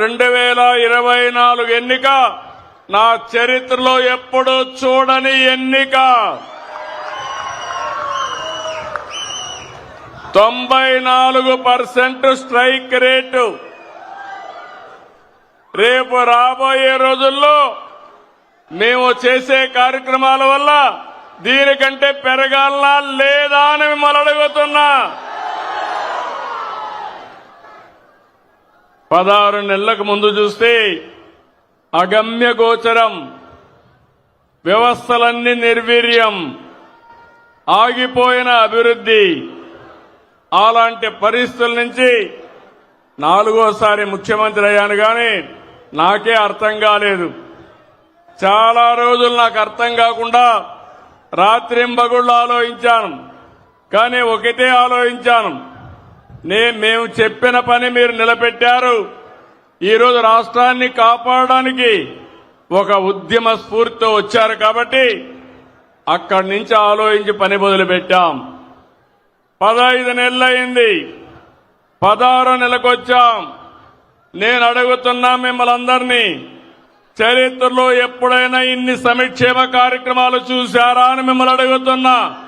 రెండు వేల ఇరవై నాలుగు ఎన్నిక. నా చరిత్రలో ఎప్పుడూ చూడని ఎన్నిక. తొంభై నాలుగు పర్సెంట్ స్ట్రైక్ రేటు. రేపు రాబోయే రోజుల్లో మేము చేసే కార్యక్రమాల వల్ల దీనికంటే పెరగాలనా లేదా అని మిమ్మల్ని అడుగుతున్నా. పదహారు నెలలకు ముందు చూస్తే అగమ్య గోచరం వ్యవస్థలన్నీ నిర్వీర్యం ఆగిపోయిన అభివృద్ధి. అలాంటి పరిస్థితుల నుంచి నాలుగోసారి ముఖ్యమంత్రి అయ్యాను కానీ నాకే అర్థం కాలేదు. చాలా రోజులు నాకు అర్థం కాకుండా రాత్రింబగుళ్ళు ఆలోచించాను. కానీ ఒకటే ఆలోచించాను. నే మేము చెప్పిన పని మీరు నిలబెట్టారు. ఈరోజు రాష్ట్రాన్ని కాపాడడానికి ఒక ఉద్యమ స్ఫూర్తితో వచ్చారు కాబట్టి అక్కడి నుంచి ఆలోచించి పని మొదలుపెట్టాం. పదహైదు నెలలైంది. పదహారో నెలకొచ్చాం. నేను అడుగుతున్నా మిమ్మల్ని అందరినీ చరిత్రలో ఎప్పుడైనా ఇన్ని సంక్షేమ కార్యక్రమాలు చూశారా అని మిమ్మల్ని అడుగుతున్నా.